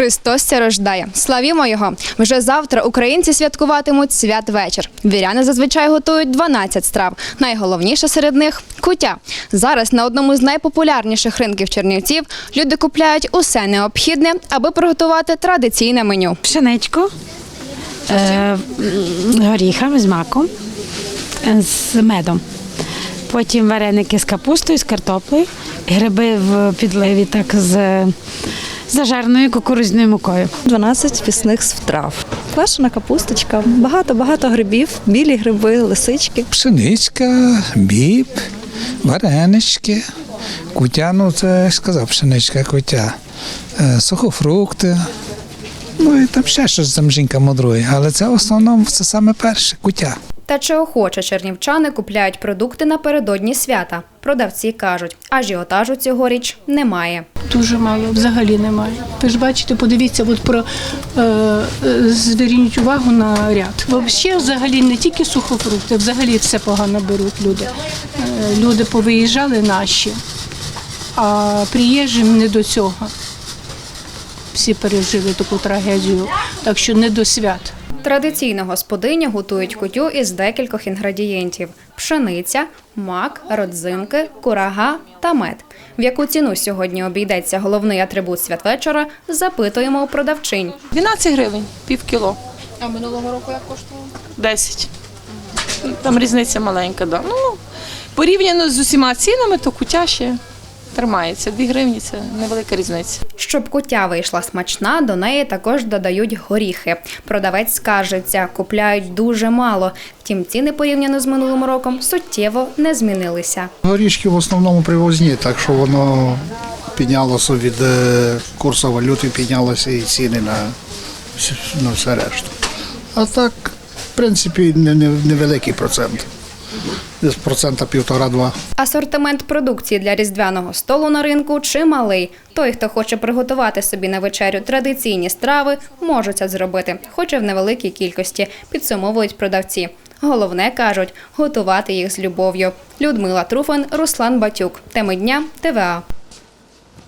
Христос ся рождає. Славімо його! Вже завтра українці святкуватимуть святвечір. Віряни зазвичай готують 12 страв. Найголовніше серед них куття. Зараз на одному з найпопулярніших ринків Чернівців люди купляють усе необхідне, аби приготувати традиційне меню. пшеничку е, горіхами з маком, е, з медом. Потім вареники з капустою, з картоплею, гриби в підливі так з зажарною кукурузною мукою. 12 пісних страв. Квашена капусточка, багато-багато грибів, білі гриби, лисички. Пшеничка, біб, варенички, кутя, ну це я ж сказав, пшеничка, кутя, е, сухофрукти. Ну і там ще щось там жінка мудрує, але це в основному це саме перше кутя. Та чи охоче чернівчани купляють продукти напередодні свята? Продавці кажуть, ажіотажу цьогоріч немає. Дуже мало, взагалі немає. Ви ж бачите, подивіться, от про е, е, зверніть увагу на ряд. Взагалі, взагалі не тільки сухофрукти, взагалі все погано беруть люди. Е, люди повиїжджали наші, а приїжджим не до цього. Всі пережили таку трагедію, так що не до свят. Традиційно господині готують кутю із декількох інгредієнтів: пшениця, мак, родзинки, курага та мед. В яку ціну сьогодні обійдеться головний атрибут святвечора, запитуємо у продавчинь. 12 гривень, пів кіло. А минулого року як коштувало? 10. Там різниця маленька, да. Ну, порівняно з усіма цінами, то кутя ще тримається. 2 гривні це невелика різниця. Щоб кутя вийшла смачна, до неї також додають горіхи. Продавець скаржиться, купляють дуже мало. Втім, ціни порівняно з минулим роком суттєво не змінилися. Горішки в основному привозні, так що воно піднялося від е, курсу валюти, піднялося і ціни на, на все решту. А так, в принципі, не- не- невеликий процент. Десь процента півтора-два. Асортимент продукції для різдвяного столу на ринку чималий. Той, хто хоче приготувати собі на вечерю традиційні страви, можуть це зробити, хоч і в невеликій кількості, підсумовують продавці. Головне кажуть готувати їх з любов'ю. Людмила Труфан, Руслан Батюк. Теми дня ТВА.